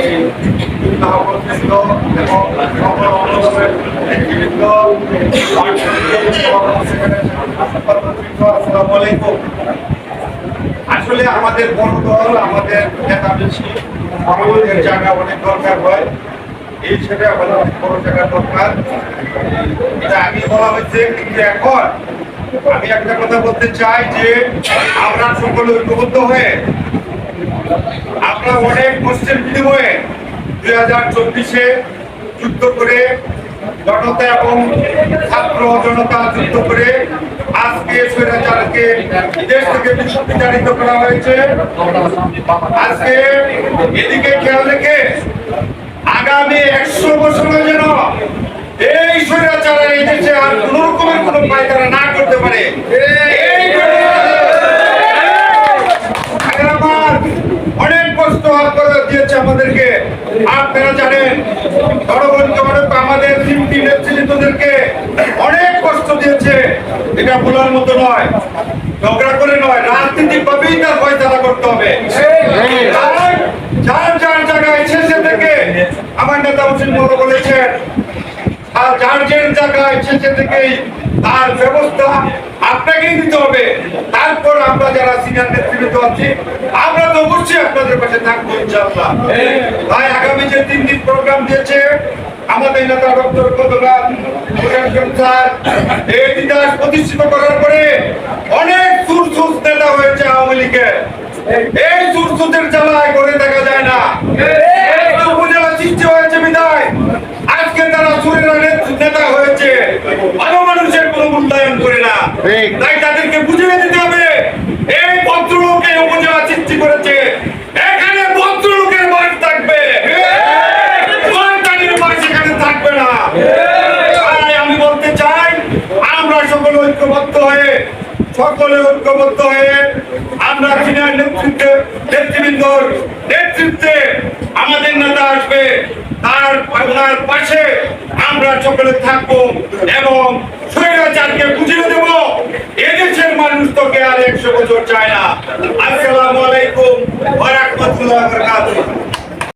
এই এবং নেতৃবৃন্দ আসসালামু আলাইকুম আসলে আমাদের বড় দল, আমাদের নেতা বেশি। আমাদের জায়গা অনেক দরকার হয়। এই সেটা আমাদের বড় জায়গা দরকার। এটা আগে বলা হয়েছে, কিন্তু এখন আমি একটা কথা বলতে চাই যে আমরা সকলে ঐক্যবদ্ধ হয়ে আমরা অনেক কষ্টের বিনিময়ে দুই হাজার চব্বিশে যুদ্ধ করে জনতা এবং ছাত্র জনতা যুদ্ধ করে আজকে স্বৈরাচারকে দেশ থেকে করা হয়েছে। আজকে এদিকে খেয়াল রেখে আগামী একশো বছরের যেন এই স্বৈরাচারের এই দেশে আর কোন রকমের কোনো পায়তারা না করতে পারে এই আগে আমার অনেক কষ্ট দিয়েছে আমাদেরকে আপনারা জানেন গণবন্ধু অনেক আমাদের তিনটি নেতৃত্বদেরকে অনেক কষ্ট দিয়েছে। এটা বলার মতো নয়, ঝগড়া করে নয় রাজনীতিক ভাবেই তার ফয়সালা করতে হবে। যার যার জায়গায় শেষে থেকে আমার নেতা হোসেন বলেছেন আর যার জায়গায় শেষে থেকেই তার ব্যবস্থা আপনাকেই দিতে হবে। তারপর আমরা যারা সিনিয়র নেতৃত্ব আছি, আমরা তো অবশ্যই আপনাদের পাশে থাকব, ইনশাআল্লাহ। তাই আগামী যে তিন দিন প্রোগ্রাম দিয়েছে, আমাদের নেতা ডক্টর কদরাত এই প্রতিষ্ঠিত করার পরে অনেক সুরসুস নেতা হয়েছে আওয়ামী লীগের। এই সুরসুসের জ্বালায় করে দেখা যায় না এই উপজেলা সৃষ্টি হয়েছে বিদায় আজকে তারা সুরেরা নেতা হয়েছে ভালো মানুষের কোনো মূল্যায়ন করে না তাই তাদেরকে বুঝিয়ে দিতে হবে এই ভদ্রলোক উপজেলা সৃষ্টি করেছে এখানে ভদ্রলোকের বাস থাকবে। না। আমি বলতে চাই আমরা সকলে ঐক্যবদ্ধ হয়ে সকলে ঐক্যবদ্ধ হয়ে আমরা সিনিয়র নেতৃত্বে নেতৃবৃন্দর নেতৃত্বে আমাদের নেতা আসবে। তার ওনার পাশে আমরা সকলে থাকব এবং স্বৈরাচারকে বুঝিয়ে দেব, এদেশের মানুষ তোকে আর একশো বছর চায় না। আসসালামু আলাইকুম